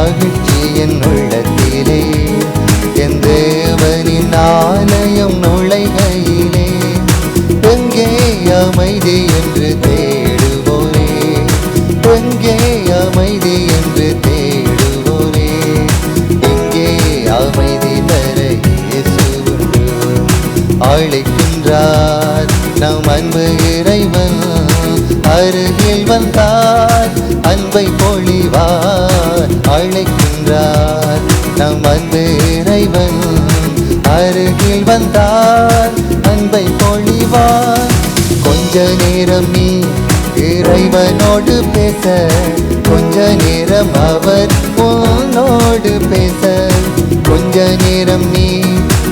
மகிழ்ச்சி என் உள்ளத்திலே. என் தேவனின் ஆலயம் நுழைக அழைக்கின்றார். நம் அன்பு இறைவன் அருகில் வந்தார். அன்பை பொழிவார். கொஞ்ச நேரம் நீ இறைவனோடு பேச கொஞ்ச நேரம் அவர் உன்னோடு பேச கொஞ்ச நேரம் நீ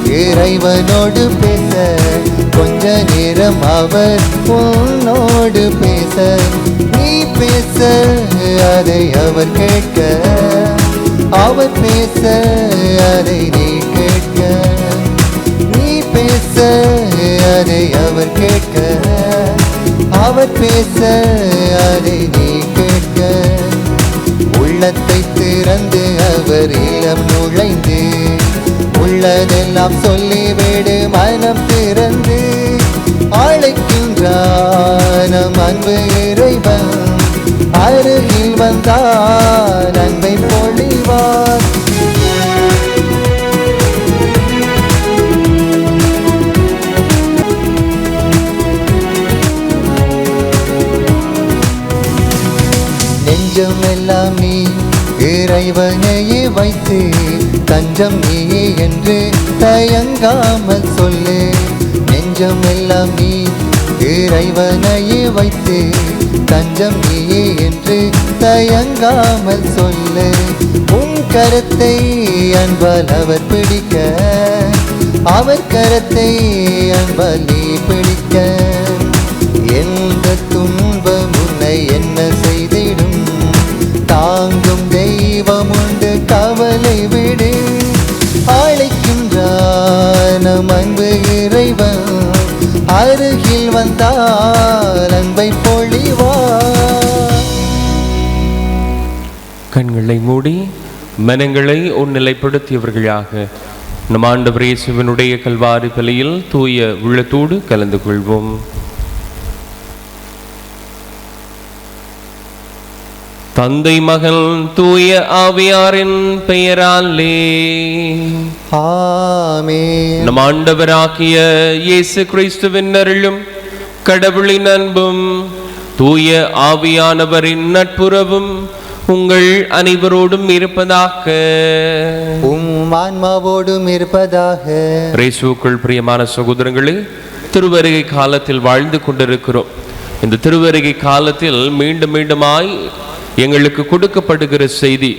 இறைவனோடு பேச கொஞ்ச நேரம் அவர் உன்னோடு பேச. பேச அதை அவர் கேட்க. அவர் பேச அதை நீ கேட்க. நீ பேச அதை அவர் கேட்க. அவர் பேச அதை நீ கேட்க. உள்ளத்தை திறந்து அவர் இளம் நுழைந்து உள்ளதெல்லாம் சொல்லிவிடு மனம் திறந்து. அழைக்கின்றான் அன்பு இறைவன். அருகில் வந்தார் அன்பை பொழிவார். நெஞ்சம் எல்லாம் நீ இறைவனையே வைத்து தஞ்சம் நீயே என்று தயங்காமல் சொல்லு. நெஞ்சம் எல்லாம் நீ இறைவனையே வைத்து தஞ்சம் நீயே என்று தயங்காமல் சொல்லு. உன் கரத்தை அன்பால் அவர் பிடிக்க அவர் கரத்தை அன்பால் நீ பிடிக்க. எந்த துன்பம் உன்னை என்ன செய்திடும்? தாங்கும் தெய்வம் உண்டு கவலை விடு. அழைக்கின்றார் நம் அன்பு இறைவன். அருகில் வந்தால் அன்பை கண்களை மூடி மனங்களை ஒன்னிலைப்படுத்தியவர்களாக நம் ஆண்டவர் இயேசுவினுடைய கல்வாரி பலியில் தூய உள்ளத்தோடு கலந்து கொள்வோம். தந்தை மகள் தூய ஆவியாரின் பெயராலே. நம் ஆண்டவராகிய இயேசு கிறிஸ்துவின் அருளும் கடவுளின் அன்பும் தூய ஆவியானவரின் நட்புறவும் உங்கள் அனைவரோடும் இருப்பதாக. உம் ஆன்மாவோடும் இருப்பதாக. ரேசுக்குள் பிரியமான சகோதரங்களே திருவருகை காலத்தில் வாழ்ந்து கொண்டிருக்கிறோம். இந்த திருவருகை காலத்தில் மீண்டும் மீண்டுமாய் எங்களுக்கு கொடுக்கப்படுகிற செய்தி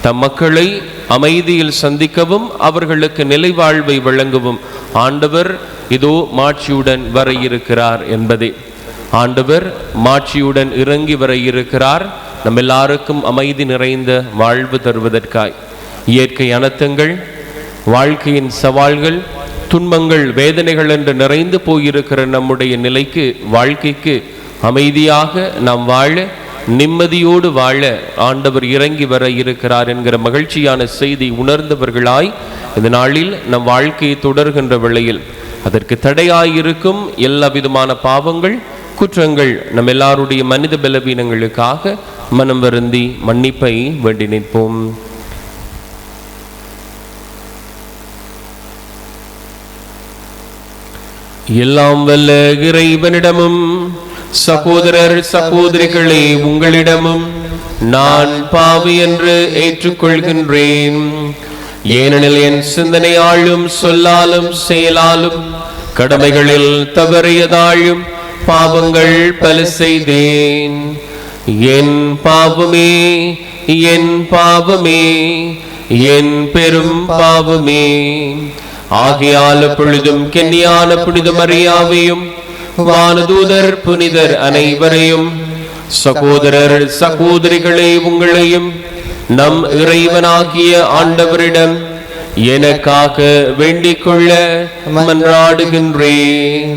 தம் மக்களை அமைதியில் சந்திக்கவும் அவர்களுக்கு நிலை வாழ்வை வழங்கவும் ஆண்டவர் இதோ மாட்சியுடன் வர இருக்கிறார் என்பதே. ஆண்டவர் மாட்சியுடன் இறங்கி வர இருக்கிறார். நம்ம எல்லாருக்கும் அமைதி நிறைந்த வாழ்வு தருவதற்காய். இயற்கை அனர்த்தங்கள் வாழ்க்கையின் சவால்கள் துன்பங்கள் வேதனைகள் என்று நிறைந்து போயிருக்கிற நம்முடைய நிலைக்கு வாழ்க்கைக்கு அமைதியாக நாம் வாழ நிம்மதியோடு வாழ ஆண்டவர் இறங்கி வர இருக்கிறார் என்கிற மகிழ்ச்சியான செய்தி உணர்ந்தவர்களாய் இந்த நாளில் நம் வாழ்க்கையை தொடர்கின்ற வேளையில். அதற்கு தடையாயிருக்கும் எல்லா விதமான பாவங்கள் குற்றங்கள் நம் எல்லாருடைய மனித பலவீனங்களுக்காக மனம் வருந்தி மன்னிப்பை வேண்டி நிற்போம். எல்லாம் வல்ல இறைவனிடமும் சகோதரர் சகோதரிகளே உங்களிடமும் நான் பாவி என்று ஏற்றுக்கொள்கின்றேன். ஏனெனில் என் சிந்தனையாலும் சொல்லாலும் செயலாலும் கடமைகளில் தவறியதாலும் பாவங்கள் பல செய்தேன். என் பாவமே என் பாவமே என் பெரும் பாவமே. ஆகையால் பொழுதும் கென்னியான புனித மரியாவையும் வானதூதர் புனிதர் அனைவரையும் சகோதரர் சகோதரிகளே உங்களையும் நம் இறைவனாகிய ஆண்டவரிடம் எனக்காக வேண்டிக் கொள்ள மன்றாடுகின்றேன்.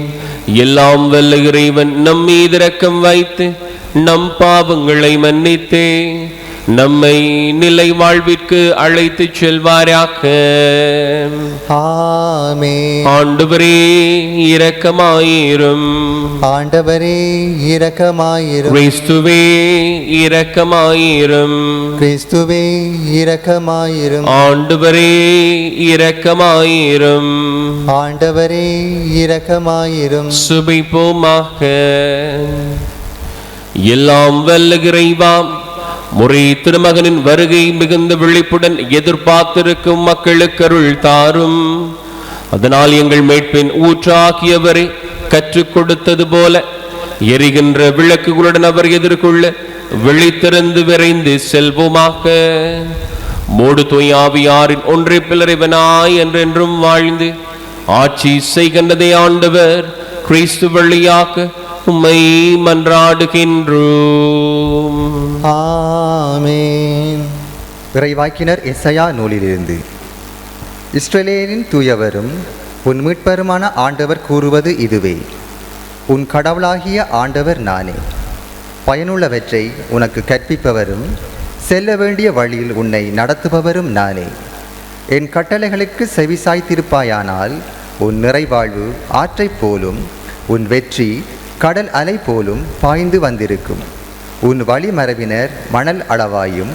எல்லாம் வல்ல இறைவன் நம் மீது இரக்கம் வைத்து நம் பாவங்களை மன்னித்தே. நம்மை நிலை வாழ்விற்கு அழைத்துச் செல்வாராக. ஆமே. ஆண்டவரே இரக்கமாயிரும். ஆண்டவரே இரக்கமாயிரும். கிறிஸ்துவே இரக்கமாயிரும். கிறிஸ்துவே இரக்கமாயிரும். ஆண்டவரே இரக்கமாயிரும். ஆண்டவரே இரக்கமாயிரும். சுபிப்போமாக. எல்லாம் வல்ல இறைவாம் முறை திருமகனின் வருகை மிகுந்த விழிப்புடன் எதிர்பார்த்திருக்கும் மக்களுக்கு அருள் தாரும். அதனால் எங்கள் மீட்பின் ஊற்றாகியவரை கற்றுக் கொடுத்தது போல எரிகின்ற விளக்குகளுடன் அவர் எதிர்கொள்ள விழித்திறந்து விரைந்து செல்வோமாக. மூடு தூயாவியாரின் ஒன்றை பிளறிவனாய் என்றென்றும் வாழ்ந்து ஆட்சி செய்கின்றதை ஆண்டவர் கிறிஸ்து வழியாக உம்மை மன்றாடுகின்றோம். ஆமென். விரைவாக்கினர் எஸ்ஐயா நூலிலிருந்து. இஸ்ரேலியரின் தூயவரும் உன் மீட்பருமான ஆண்டவர் கூறுவது இதுவே. உன் கடவுளாகிய ஆண்டவர் நானே. பயனுள்ளவற்றை உனக்கு கற்பிப்பவரும் செல்ல வேண்டிய வழியில் உன்னை நடத்துபவரும் நானே. என் கட்டளைகளுக்கு செவிசாய்த்திருப்பாயானால் உன் நிறைவாழ்வு ஆற்றைப் போலும் உன் வெற்றி கடல் அலை போலும் பாய்ந்து வந்திருக்கும். உன் வழிமரபினர் மணல் அளவாயும்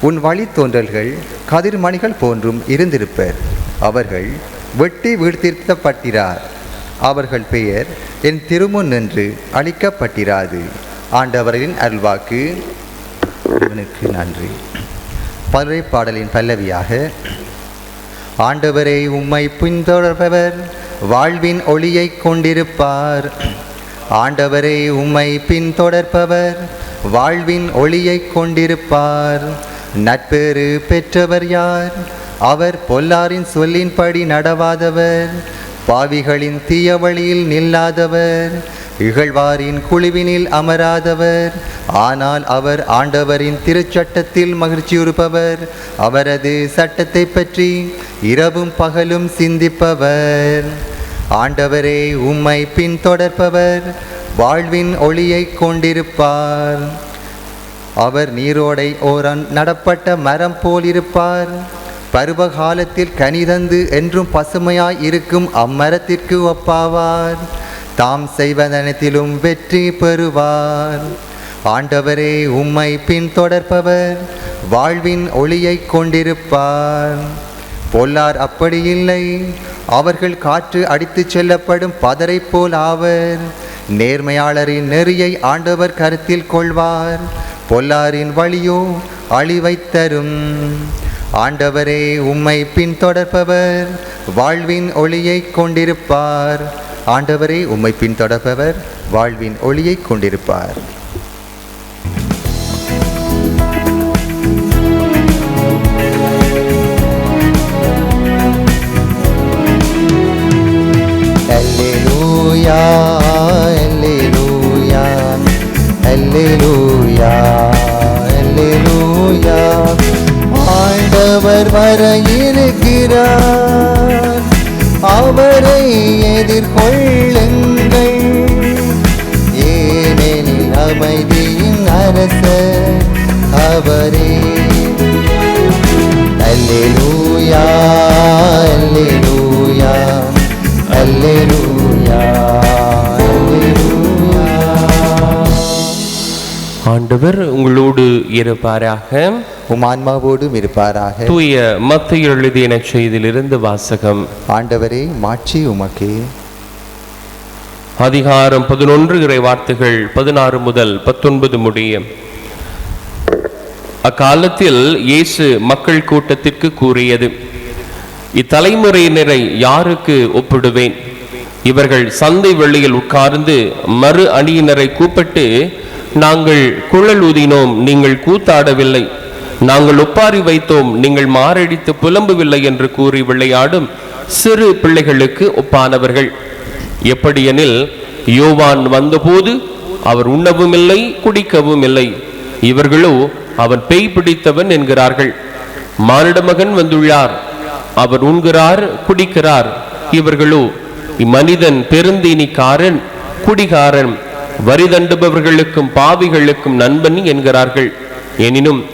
உன் வழித்தோன்றல்கள் கதிர்மணிகள் போன்றும் இருந்திருப்பர். அவர்கள் வெட்டி வீழ்த்திருத்தப்பட்டிரார். அவர்கள் பெயர் என் திருமுன் நின்று அழிக்கப்பட்டிராது ஆண்டவரின் அருள்வாக்கு. இவனுக்கு நன்றி. பல்லை பாடலின் பல்லவியாக ஆண்டவரே உம்மை பின்தொடர்பவர் வாழ்வின் ஒளியை கொண்டிருப்பார். ஆண்டவரே உம்மை பின்தொடர்பவர் வாழ்வின் ஒளியை கொண்டிருப்பார். நட்பேறு பெற்றவர் யார்? அவர் பொல்லாரின் சொல்லின்படி நடவாதவர். பாவிகளின் தீய வழியில் நில்லாதவர். இகழ்வாரின் குழுவினில் அமராதவர். ஆனால் அவர் ஆண்டவரின் திருச்சட்டத்தில் மகிழ்ச்சியுறுப்பவர். அவரது சட்டத்தை பற்றி இரவும் பகலும் சிந்திப்பவர். ஆண்டவரே உம்மை பின்தொடர்ப்பவர் வாழ்வின் ஒளியை கொண்டிருப்பார். அவர் நீரோடை ஓரன் நடப்பட்ட மரம் போல் இருப்பார் பருவகாலத்தில் கனிதந்து என்றும் பசுமையாய் இருக்கும் அம்மரத்திற்கு ஒப்பாவார். தாம் செய்வதனத்திலும் வெற்றி பெறுவார். ஆண்டவரே உம்மை பின்தொடர்ப்பவர் வாழ்வின் ஒளியை கொண்டிருப்பார். பொல்லார் அப்படி இல்லை. அவர்கள் காற்று அடித்துச் செல்லப்படும் பதரை போல் ஆவர். நேர்மையாளரின் நெறியை ஆண்டவர் கருத்தில் கொள்வார். பொல்லாரின் வழியோ அழிவைத் தரும். ஆண்டவரே உம்மை பின்தொடர்பவர். வாழ்வின் ஒளியை கொண்டிருப்பார். ஆண்டவரே உம்மை பின்தொடர்பவர். வாழ்வின் ஒளியை கொண்டிருப்பார். இருப்பாராக? உம் ஆன்மாவோடும் இருப்பாராக. தூய மத்திய எழுதிய செய்தியிலிருந்து வாசகம். ஆண்டவரே மாட்சி உமக்கே. அதிகாரம் பதினொன்று இறை வார்த்தைகள் பதினாறு முதல் பத்தொன்பது முடிய. அக்காலத்தில் இயேசு மக்கள் கூட்டத்திற்கு கூறியது இத்தலைமுறையினரை யாருக்கு ஒப்பிடுவேன்? இவர்கள் சந்தை வெளியில் உட்கார்ந்து மறு அணியினரை கூப்பிட்டு நாங்கள் குழல் ஊதினோம் நீங்கள் கூத்தாடவில்லை. நாங்கள் ஒப்பாரி வைத்தோம் நீங்கள் மாரடித்து புலம்புவில்லை என்று கூறி விளையாடும் சிறு பிள்ளைகளுக்கு ஒப்பானவர்கள். எப்படியெனில் யோவான் வந்தபோது அவர் உண்ணவும் இல்லை குடிக்கவும் இல்லை இவர்களோ அவன் பேய் பிடித்தவன் என்கிறார்கள். மானிட மகன் வந்துள்ளார் அவர் உண்கிறார் குடிக்கிறார். இவர்களோ இம்மனிதன் பெருந்தீனிக்காரன் குடிகாரன். வரி தண்டுபவர்களுக்கும் பாவிகளுக்கும் நண்பன் என்கிறார்கள். எனினும்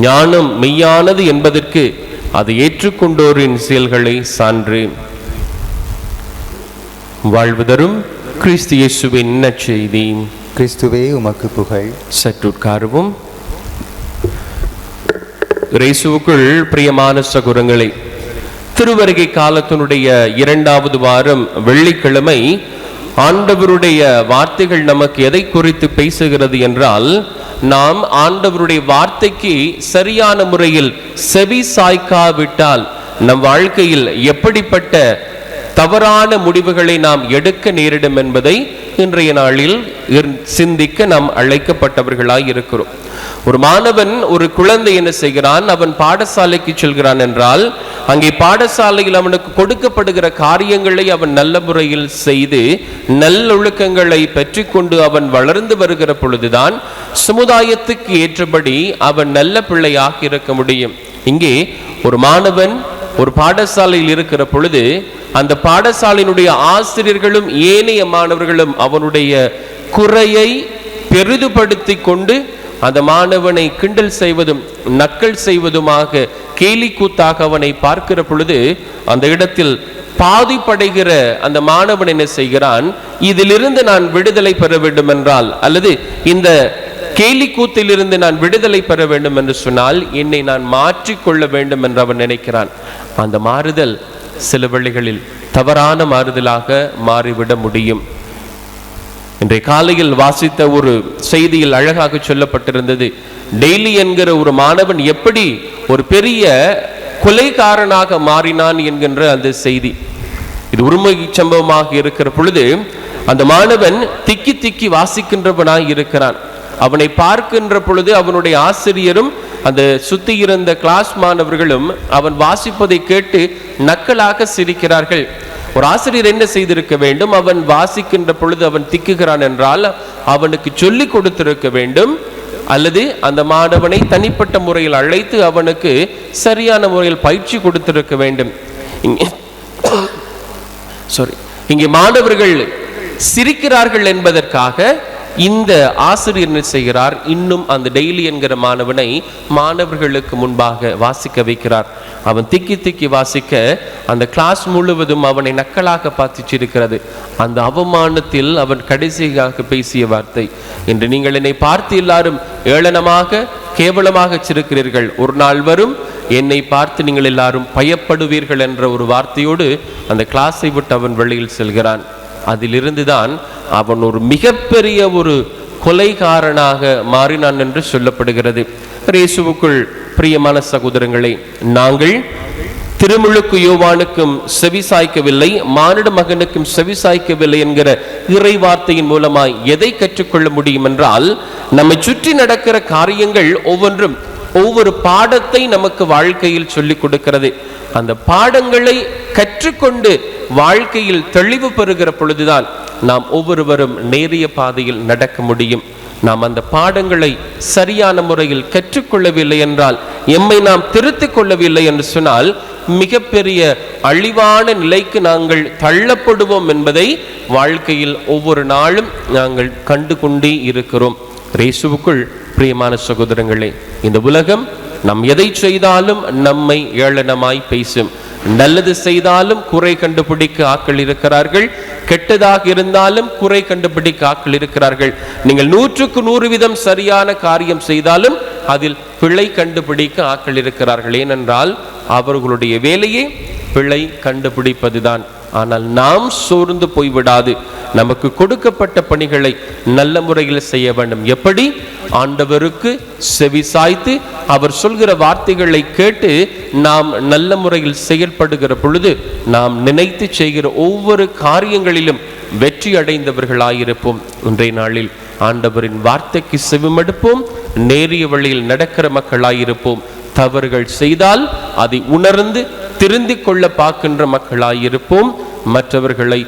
ஞானம் மெய்யானது என்பதற்கு அதை ஏற்றுக்கொண்டோரின் செயல்களை சான்று. வாழ்வு தரும் கிறிஸ்து இயேசுவின் நற்செய்தி. கிறிஸ்துவே உமக்கு புகழ். சற்றுட்காருவும். இயேசுவுக்குள் பிரியமான சகுரங்களை திருவருகை காலத்தினுடைய இரண்டாவது வாரம் வெள்ளிக்கிழமை ஆண்டவருடைய வார்த்தைகள் நமக்கு எதை குறித்து பேசுகிறது என்றால் நாம் ஆண்டவருடைய வார்த்தைக்கு சரியான முறையில் செவி சாய்க்காவிட்டால் நம் வாழ்க்கையில் எப்படிப்பட்ட தவறான முடிவுகளை நாம் எடுக்க நேரிடும் என்பதை இன்றைய நாளில் சிந்திக்க நாம் அழைக்கப்பட்டவர்களாய் இருக்கிறோம். ஒரு மாணவன் ஒரு குழந்தை என்ன செய்கிறான்? அவன் பாடசாலைக்கு செல்கிறான் என்றால் அங்கே பாடசாலையில் அவனுக்கு கொடுக்கப்படுகிற காரியங்களை அவன் நல்ல முறையில் செய்து நல்லொழுக்கங்களை பெற்றுக்கொண்டு அவன் வளர்ந்து வருகிற பொழுதுதான் சமுதாயத்துக்கு ஏற்றபடி அவன் நல்ல பிள்ளையாக இருக்க முடியும். இங்கே ஒரு மாணவன் ஒரு பாடசாலையில் இருக்கிற பொழுது அந்த பாடசாலையினுடைய ஆசிரியர்களும் ஏனைய மாணவர்களும் அவனுடைய குறையை பெரிதுபடுத்தி கொண்டு அந்த மாணவனை கிண்டல் செய்வதும் நக்கல் செய்வதுமாக கேலி கூத்தாக அவனை பார்க்கிற பொழுது அந்த இடத்தில் பாதிப்படைகிற அந்த மாணவன் என்ன செய்கிறான் இதிலிருந்து நான் விடுதலை பெற வேண்டும் என்றால் அல்லது இந்த கேலி கூத்திலிருந்து நான் விடுதலை பெற வேண்டும் என்று சொன்னால் என்னை நான் மாற்றிக்கொள்ள வேண்டும் என்று அவன் நினைக்கிறான். அந்த மாறுதல் சில வழிகளில் தவறான மாறுதலாக மாறிவிட முடியும். இன்றைய காலையில் வாசித்த ஒரு செய்தியில் அழகாக சொல்லப்பட்டிருந்தது. டெய்லி என்கிற ஒரு மாணவன் எப்படி ஒரு பெரிய கொலைகாரனாக மாறினான் என்கின்ற அந்த செய்தி. இது உரிமை சம்பவமாக இருக்கிற பொழுது அந்த மாணவன் திக்கி திக்கி வாசிக்கின்றவனாய் இருக்கிறான். அவனை பார்க்கின்ற பொழுது அவனுடைய ஆசிரியரும் அந்த சுத்தி இருந்த கிளாஸ் மாணவர்களும் அவன் வாசிப்பதை கேட்டு நக்கலாக சிரிக்கிறார்கள். ஒரு ஆசிரியர் என்ன செய்திருக்க வேண்டும்? அவன் வாசிக்கின்ற பொழுது அவன் திக்குகிறான் என்றால் அவனுக்கு சொல்லி கொடுத்திருக்க வேண்டும். அல்லது அந்த மாணவனை தனிப்பட்ட முறையில் அழைத்து அவனுக்கு சரியான முறையில் பயிற்சி கொடுத்திருக்க வேண்டும். சாரி இங்கே மாணவர்கள் சிரிக்கிறார்கள் என்பதற்காக இந்த ஆசிரியர் என்ன செய்கிறார்? இன்னும் அந்த டெய்லி என்கிற மாணவனை மாணவர்களுக்கு முன்பாக வாசிக்க வைக்கிறார். அவன் திக்கி திக்கி வாசிக்க அந்த கிளாஸ் முழுவதும் அவனை நக்கலாக பார்த்துச்சிருக்கிறது. அந்த அவமானத்தில் அவன் கடைசியாக பேசிய வார்த்தை இன்று நீங்கள் என்னை பார்த்து எல்லாரும் ஏளனமாக கேவலமாக சிரிக்கிறீர்கள். ஒரு நாள் வரும் என்னை பார்த்து நீங்கள் எல்லாரும் பயப்படுவீர்கள் என்ற ஒரு வார்த்தையோடு அந்த கிளாஸை விட்டு அவன் வெளியில் செல்கிறான். அதிலிருந்துதான் அவன் ஒரு மிகப்பெரிய ஒரு கொலைகாரனாக மாறினான் என்று சொல்லப்படுகிறது. இயேசுவுக்குள் பிரியமான சகோதரங்களை நாங்கள் திருமுழுக்கு யோவானுக்கும் செவி சாய்க்கவில்லை மானிட மகனுக்கும் செவி சாய்க்கவில்லை என்கிற இறை வார்த்தையின் மூலமாய் எதை கற்றுக்கொள்ள முடியும் என்றால் நம்மை சுற்றி நடக்கிற காரியங்கள் ஒவ்வொன்றும் ஒவ்வொரு பாடத்தை நமக்கு வாழ்க்கையில் சொல்லிக் கொடுக்கிறது. அந்த பாடங்களை கற்றுக்கொண்டு வாழ்க்கையில் தெளிவு பெறுகிற பொழுதுதான் நாம் ஒவ்வொருவரும் நேரிய பாதையில் நடக்க முடியும். நாம் அந்த பாடங்களை சரியான முறையில் கற்றுக்கொள்ளவில்லை என்றால் எம்மை நாம் திருத்திக் கொள்ளவில்லை என்று சொன்னால் மிகப்பெரிய அழிவான நிலைக்கு நாங்கள் தள்ளப்படுவோம் என்பதை வாழ்க்கையில் ஒவ்வொரு நாளும் நாங்கள் கண்டு கொண்டே இருக்கிறோம். ரேசுவுக்குள் பிரியமான சகோதரங்களே இந்த உலகம் நாம் எதை செய்தாலும் நம்மை ஏளனமாய் பேசும். நல்லது செய்தாலும் குறை கண்டுபிடிக்க ஆக்கள் இருக்கிறார்கள். கெட்டதாக இருந்தாலும் குறை கண்டுபிடிக்க ஆக்கள் இருக்கிறார்கள். நீங்கள் நூற்றுக்கு நூறு விதம் சரியான காரியம் செய்தாலும் அதில் பிழை கண்டுபிடிக்க ஆக்கள் இருக்கிறார்கள். ஏனென்றால் அவர்களுடைய வேலையே பிழை கண்டுபிடிப்பதுதான். ஆனால் நாம் சோர்ந்து போய்விடாது. நமக்கு கொடுக்கப்பட்ட பணிகளை நல்ல முறையில் செய்ய வேண்டும். எப்படி? ஆண்டவருக்கு செவி சாய்த்து அவர் சொல்கிற வார்த்தைகளை கேட்டு நாம் நல்ல முறையில் செயல்படுகிற பொழுது நாம் நினைத்து செய்கிற ஒவ்வொரு காரியங்களிலும் வெற்றி அடைந்தவர்களாயிருப்போம். இன்றைய நாளில் ஆண்டவரின் வார்த்தைக்கு செவிமடுப்போம். நேரிய வழியில் நடக்கிற மக்களாயிருப்போம். தவறுகள் செய்தால் அதை உணர்ந்து திருந்திக் கொள்ள பார்க்கின்ற மக்களாயிருப்போம். மற்றவர்களை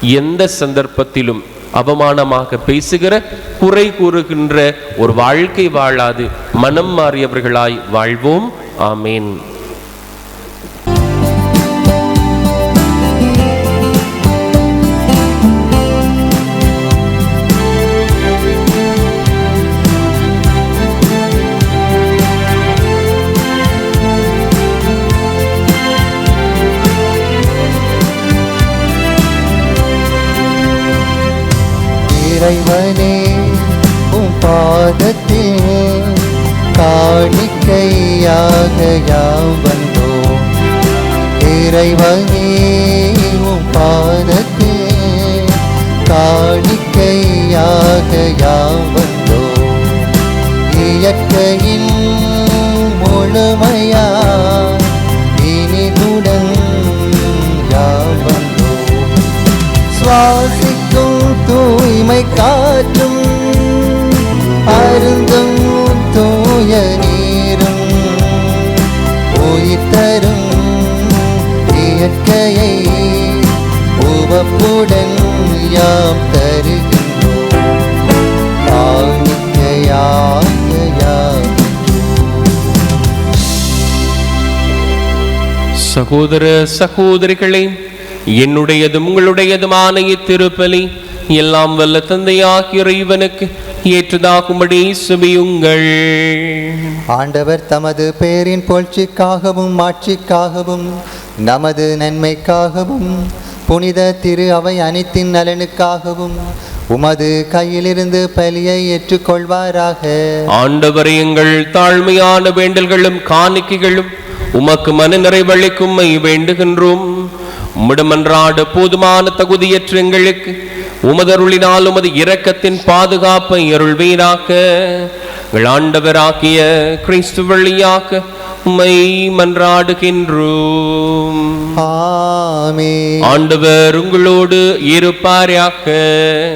எந்த சந்தர்ப்பத்திலும் அவமானமாக பேசுகிற குறை கூறுகின்ற ஒரு வாழ்க்கை வாழாது மனம் மாறியவர்களாய் வாழ்வோம். ஆமேன். காணிக்கையாக வந்தோம் இறைவனே உம் பாதத்தே காணிக்கையாக யாம் வந்தோம் இயற்கையின் முழுமையா இனிதுடன் யாம் வந்தோம் சுவாசிக்கும் தூய்மை காற்று தரும் இயற்கையை உவப்புடன் யாம் தருகின்றோம். சகோதர சகோதரிகளே என்னுடையதும் உங்களுடையதுமான இத்திருப்பலி எல்லாம் வல்ல தந்தையாகிய இறைவனுக்கு ஏற்றதாகும்படி சுபியுங்கள். ஆண்டவர் தமது பேரின் புகழ்ச்சிக்காகவும் மாட்சிக்காகவும் நமது நன்மைக்காகவும் புனித திரு அவை அனைத்தின் நலனுக்காகவும் உமது கையிலிருந்து பலியை ஏற்றுக்கொள்வாராக. ஆண்டவரை எங்கள் தாழ்மையான வேண்டல்களும் காணிக்கைகளும் உமக்கு மன நிறைவளிக்கும் வேண்டுகின்றோம். உம்மிடமன்றாட போதுமான தகுதியற்ற எங்களுக்கு உமதருளினால் உமது இரக்கத்தின் பாதுகாப்பை அருள்வீராக. ஆண்டவராக்கிய கிறிஸ்து வழியாக உம்மை மன்றாடுகின்றோம். ஆமே ஆண்டவர் உங்களோடு இருப்பாராக.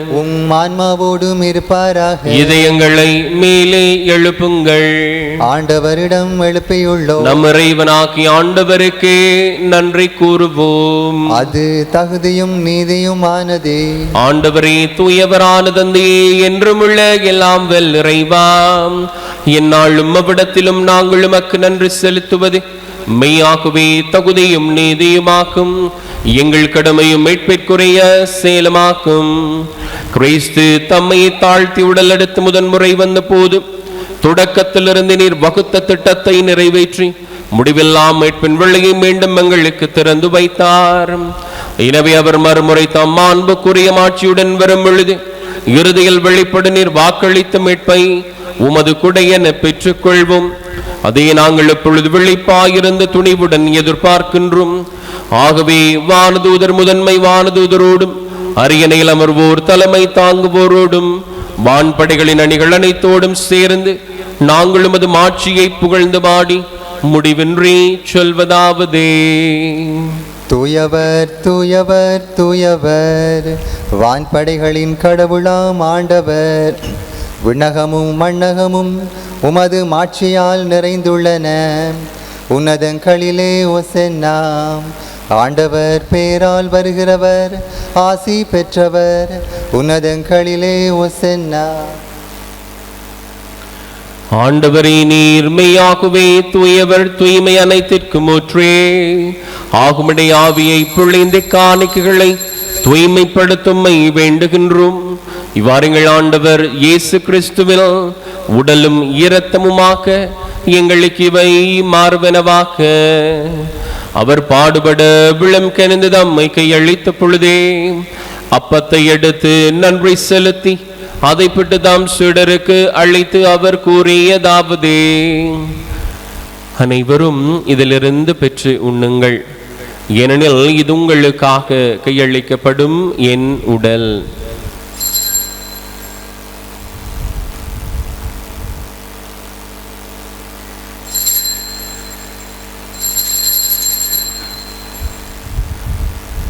உம் ஆன்மாவோடும் இருப்பாராக. இதயங்களை மேலே எழுப்புங்கள். ஆண்டவரிடம் எழுப்பியுள்ளோம். நம் இறைவனாகி ஆண்டவருக்கே நன்றி கூறுவோம். அது தகுதியும் நீதியுமானதே. ஆண்டவரே தூயவரான தந்தையே என்றும் உள்ள எல்லாம் வெல் இறைவாம் எந்நாளும் அவ்விடத்திலும் நாங்கள் உமக்கு நன்றி செலுத்துவது. மெய்யாகவே தகுதியும் நீதியுமாக்கும். எங்கள் கடமையும் மீட்பிற்குரிய சேலமாக்கும். கிறிஸ்து தம்மை தாழ்த்தி உடல் எடுத்து முதன்முறை வந்த போது தொடக்கத்திலிருந்து நீர் வகுத்த திட்டத்தை நிறைவேற்றி முடிவெல்லாம் மீட்பின் வெள்ளையை மீண்டும் எங்களுக்கு திறந்து வைத்தார். எனவே அவர் மறுமுறை தம் அன்புக்குரிய மாட்சியுடன் வரும் பொழுது இறுதியில் வெளிப்படு நீர் வாக்களித்த மீட்பை உமது குடையென பெற்றுக்கொள்வோம். அதை நாங்கள் இப்பொழுது விழிப்பாயிருந்த துணிவுடன் எதிர்பார்க்கின்றோம். ஆகவே வானதூதர் முதன்மை வானதூதரோடும் அரியணையில் அமர்வோர் தலைமை தாங்குவோரோடும் வான்படைகளின் அணிகள் அனைத்தோடும் சேர்ந்து நாங்கள் உமது மாட்சியை புகழ்ந்து பாடி முடிவின்றி சொல்வதாவதே. தூயவர் தூயவர் தூயவர் வான்படைகளின் கடவுளாம் ஆண்டவர். விண்ணகமும் மண்ணகமும் உமது மாட்சியால் நிறைந்துள்ளன. உன்னதங்களிலே ஒசென்னாம். ஆண்டவர் பேரால் வருகிறவர் ஆசி பெற்றவர் உன்னதங்களிலே ஒசென்னா ஆண்டவரே நீர் தூயவர் தூய்மை அனைத்திற்கும் ஒற்றே ஆகுமடை ஆவியை பிழைந்த காணிக்கைகளை தூய்மைப்படுத்தும்மை வேண்டுகின்றோம். இவ்வாறுங்கள் ஆண்டவர் இயேசு கிறிஸ்துவில் உடலும் ஈரத்தமுமாக்க எங்களுக்கு இவை மார்பனவாக்க அவர் பாடுபட விளம் கனிந்து தம்மை கையளித்த பொழுதே அப்பத்தை எடுத்து நன்றி செலுத்தி அதை பிட்டு தாம் சுடருக்கு அழைத்து அவர் கூறியதாவது அனைவரும் இதிலிருந்து பெற்று உண்ணுங்கள். ஏனெனில் இது உங்களுக்காக கையளிக்கப்படும் என் உடல்.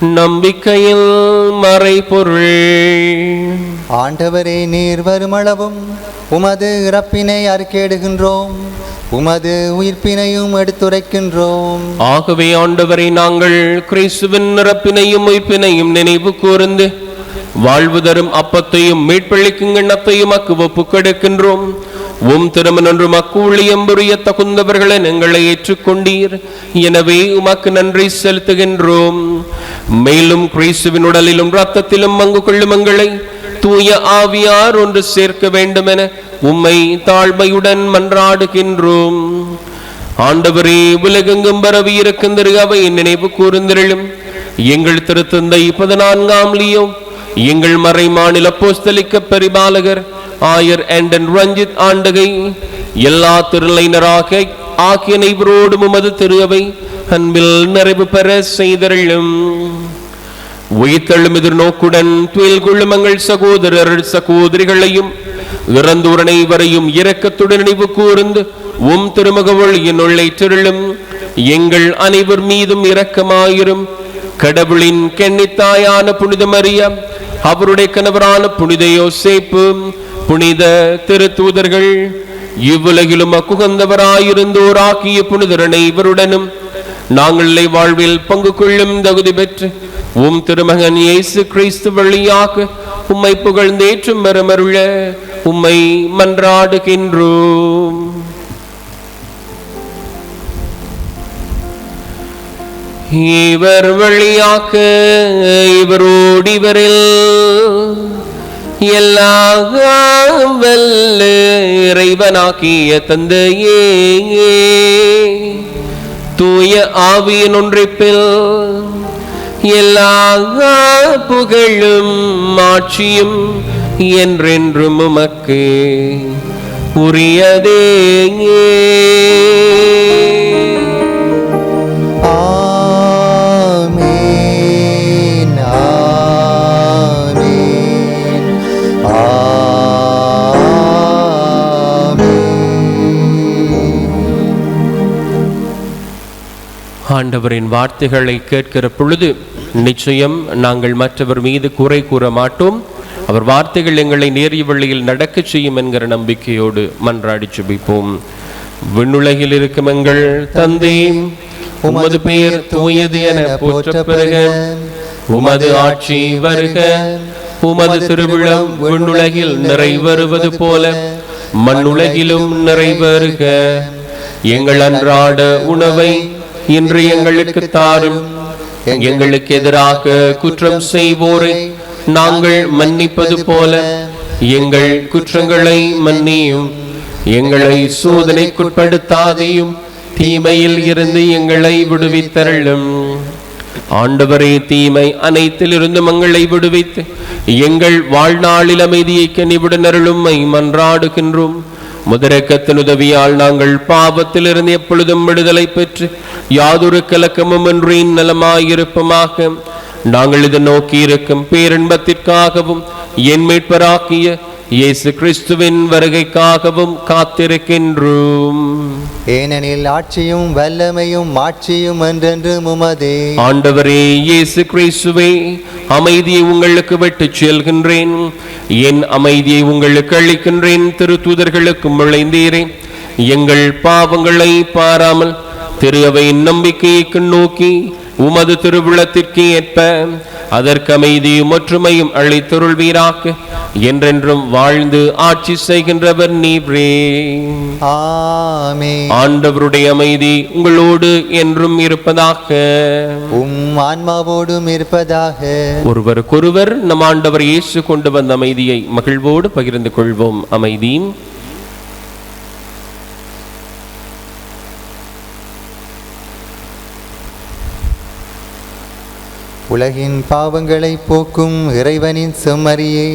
நம்பிக்கையில் மறைபொருள். ஆண்டவரே நீர் வருமளவும் உமது இறப்பினை அறிக்கையிடுகின்றோம் உமது உயிர்ப்பினையும் எடுத்துரைக்கின்றோம். ஆகவே ஆண்டவரை நாங்கள் கிறிஸ்துவின் நிரப்பினையும் உயிர்ப்பினையும் நினைவு கூர்ந்து வாழ்வு தரும் அப்பத்தையும் மீட்பளிக்கும் எண்ணத்தையும் அக்கு ஒப்பு கொடுக்கின்றோம். உம் திருமணன்று மக்கு ஊழியம் புரிய தகுந்தவர்களை எங்களை ஏற்றுக்கொண்டீர். எனவே உமக்கு நன்றி செலுத்துகின்றோம். மேலும் கிறிஸ்துவின் உடலிலும் ரத்தத்திலும் பங்கு கொள்ளும் எங்களை தூய ஆவியார் ஒன்று சேர்க்க வேண்டுமென உம்மை தாழ்மையுடன் மன்றாடுகின்றோம். ஆண்டவரே உலகெங்கும் பரவி இருக்கின்ற அவை நினைவு கூர்ந்திரளும். எங்கள் திருத்தந்தை பதினான்காம் லியோ எங்கள் மறை மாநில போஸ்தலிக்க பரிபாலகர் ஆயர் ஆண்டன் ரஞ்சித் ஆண்டகை எல்லா திருநிலையினராக ஆகிய நைவரோடும் உமது திருவை அன்பில் நிறைவு பெற செய்தருளும். உயிர்த்தெழும் எதிர்நோக்குடன் துயில் கொள்ளும் எங்கள் சகோதரர் சகோதரிகளையும் இறந்தூரனை வரையும் இரக்கத்துடன் நினைவு கூர்ந்து உம் திருமுக ஒளியின் உள்ளே திருளும். எங்கள் அனைவர் மீதும் இரக்கமாயிரும். கடவுளின் கெண்ணித்தாயான புனித மரியா அவருடைய கணவரான புனித யோசேப்பு புனித திருத்தூதர்கள் இவ்வுலகிலும் அக்குகந்தவராயிருந்தோராக்கிய புனிதரனை இவருடனும் நாங்கள் வாழ்வில் பங்கு கொள்ளும் தகுதி பெற்று உம் திருமகன் இயேசு கிறிஸ்து வழியாக உம்மை புகழ்ந்தேற்றும் மரமருள உம்மை மன்றாடுகின்றோம். இவர் வழியாக இவரோடு இவரில் எல்லாம் வல்ல இறைவனாக்கிய தந்தையே. தூய ஆவியின் ஒன்றிப்பில் எல்லா புகழும் மாட்சியும் என்றென்றும் உமக்கு உரியதேயே. ஆண்டவரின் வார்த்தைகளை கேட்கிற பொழுது நிச்சயம் நாங்கள் மற்றவர் மீது குறை கூற மாட்டோம். அவர் வார்த்தைகள் எங்களை நேரிய வழியில் நடக்கச் செய்யும் என்கிற நம்பிக்கையோடு மன்றாடி சுபிப்போம் விண்ணுலகில் இருக்கும் எங்கள் தந்தை உமது பெயர் தூயது என போற்ற பெறுக உமது ஆட்சி வருக. உமது திருவிழம் விண்ணுலகில் நிறைவருவது போல மண்ணுலகிலும் நிறைவருக எங்கள் அன்றாட உணவை இன்று எங்களுக்கு தாரும். எங்களுக்கு எதிராக குற்றம் செய்வோரை. நாங்கள் மன்னிப்பது போல எங்கள் குற்றங்களை மன்னியும். எங்களை சோதனைக்குட்படுத்தாதையும். தீமையில் இருந்து எங்களை விடுவித்தருளும். ஆண்டவரே தீமை அனைத்திலிருந்து மங்களை விடுவித்து எங்கள் வாழ்நாளில் அமைதியை கனிவுடனருளும்மை மன்றாடுகின்றோம் முதரக்கத்தின் உதவியால் நாங்கள் பாவத்திலிருந்து எப்பொழுதும் விடுதலை பெற்று யாதொரு கலக்கமும் இன்றி நலமாயிருப்பமாக. நாங்கள் இதை நோக்கி இருக்கும் பேரின்பத்திற்காகவும் என் மீட்பராக்கிய இயேசு கிறிஸ்துவின் வருகைக்காகவும் காத்திருக்கின்றோம். ஏனெனில் ஆட்சியும் வல்லமையும் மாட்சியும் என்றென்று உமதே. ஆண்டவரே இயேசு கிறிஸ்துவே அமைதியை உங்களுக்கு விட்டுச் செல்கின்றேன். என் அமைதியை உங்களுக்கு அளிக்கின்றேன். திருத்தூதர்களுக்கு முளைந்தீரே எங்கள் பாவங்களை பாராமல் திரு அவையின் நம்பிக்கையை நோக்கி உமது திருவிழத்திற்கு ஏற்ப அதற்கு அமைதியும் ஒற்றுமையும் அளித்தருள்வீராக என்றென்றும் வாழ்ந்து ஆட்சி செய்கின்றவர் ஆமென். ஆண்டவருடைய அமைதி உங்களோடு என்றும் இருப்பதாக. உம் ஆன்மாவோடும் இருப்பதாக. ஒருவருக்கொருவர் நம் ஆண்டவர் இயேசு கொண்டு வந்த அமைதியை மகிழ்வோடு பகிர்ந்து கொள்வோம். அமைதி உலகின் பாவங்களை போக்கும் இறைவனின் செம்மறியே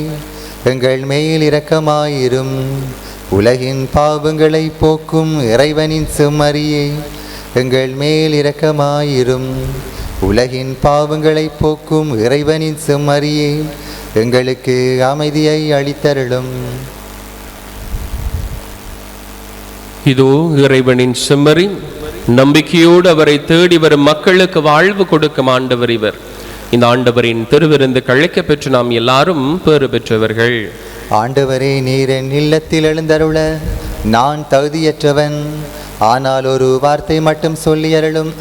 எங்கள் மேல் இரக்கமாயிரும். உலகின் பாவங்களை போக்கும் இறைவனின் செம்மறியே எங்கள் மேல் இரக்கமாயிரும். உலகின் பாவங்களை போக்கும் இறைவனின் செம்மறியே எங்களுக்கு அமைதியை அளித்தருளும். இதோ இறைவனின் செம்மறி நம்பிக்கையோடு அவரை தேடி வரும் மக்களுக்கு வாழ்வு கொடுக்கும் ஆண்டவர் இவர். இந்த ஆண்டவரின் திருவிருந்து கழிக்க பெற்று நாம் எல்லாரும் பேறு பெற்றவர்கள். ஆண்டவரே நீர் என் இல்லத்தில் எழுந்தருள. நான் தகுதியற்றவன். ஆனால் ஒரு வார்த்தை மட்டும் சொல்லி அருளும்.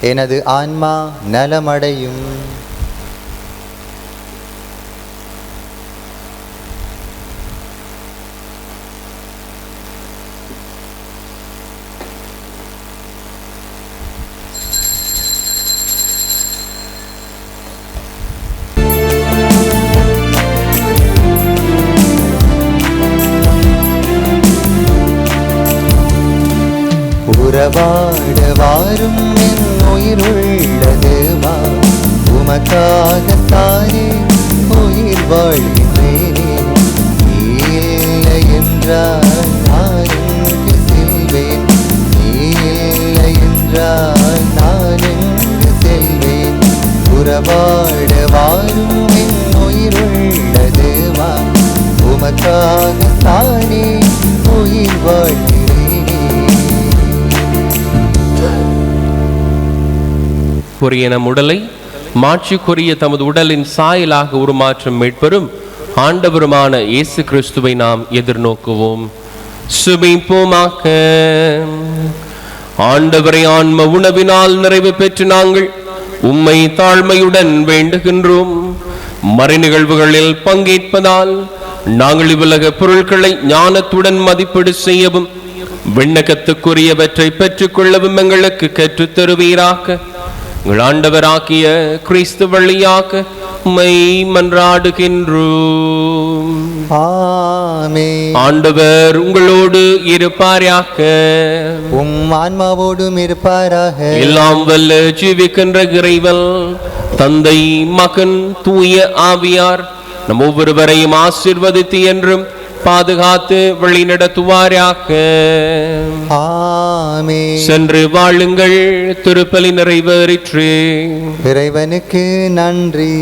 எனது ஆன்மா நலமடையும். மாட்சிக்குரிய நம் உடலை மாட்சிக்குரிய தமது உடலின் சாயலாக உருமாற்றம் மீட்பெறும் ஆண்டவருமான இயேசு கிறிஸ்துவை நாம் எதிர்நோக்குவோம். சுபிப்போமாக்க ஆண்டவரை ஆன்ம உணவினால் நிறைவு பெற்று நாங்கள் உம்மை தாழ்மையுடன் வேண்டுகின்றோம். மறை நிகழ்வுகளில் பங்கேற்பதால் நாங்கள் இவ்வுலக பொருட்களை ஞானத்துடன் மதிப்பீடு செய்யவும் விண்ணகத்துக்குரியவற்றை பெற்றுக்கொள்ளவும் எங்களுக்கு கற்றுத் தருவீராக எங்கள் ஆண்டவராக்கிய கிறிஸ்து வழியாக மை மன்றாடுகின்றோம் ஆண்டவர் உங்களோடு இருப்பாராக. உம் ஆன்மாவோடும் இருப்பாராக. எல்லாம் வல்ல ஜீவிக்கின்ற இறைவன் தந்தை மகன் தூய ஆவியார் நம் ஒவ்வொருவரையும் ஆசிர்வதித்து என்றும் பாதுகாத்து வழிநடத்துவாராக சென்று வாழுங்கள் திருப்பலி நிறைவேறிற்று. இறைவனுக்கு நன்றி.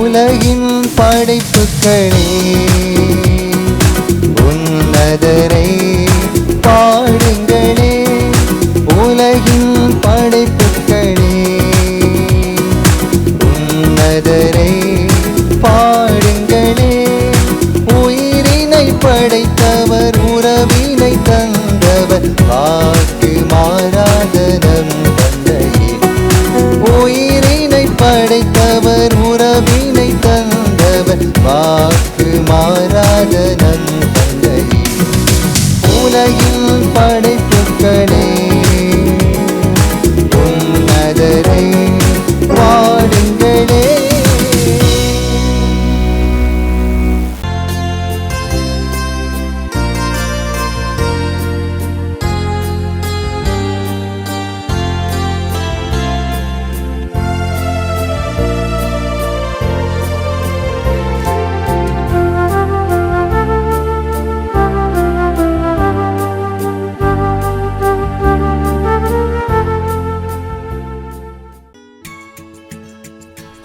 உலகின் படைப்புகளே உன்னதரை பாடுங்களே மாறாத தந்தையே. உயிரினை படைத்த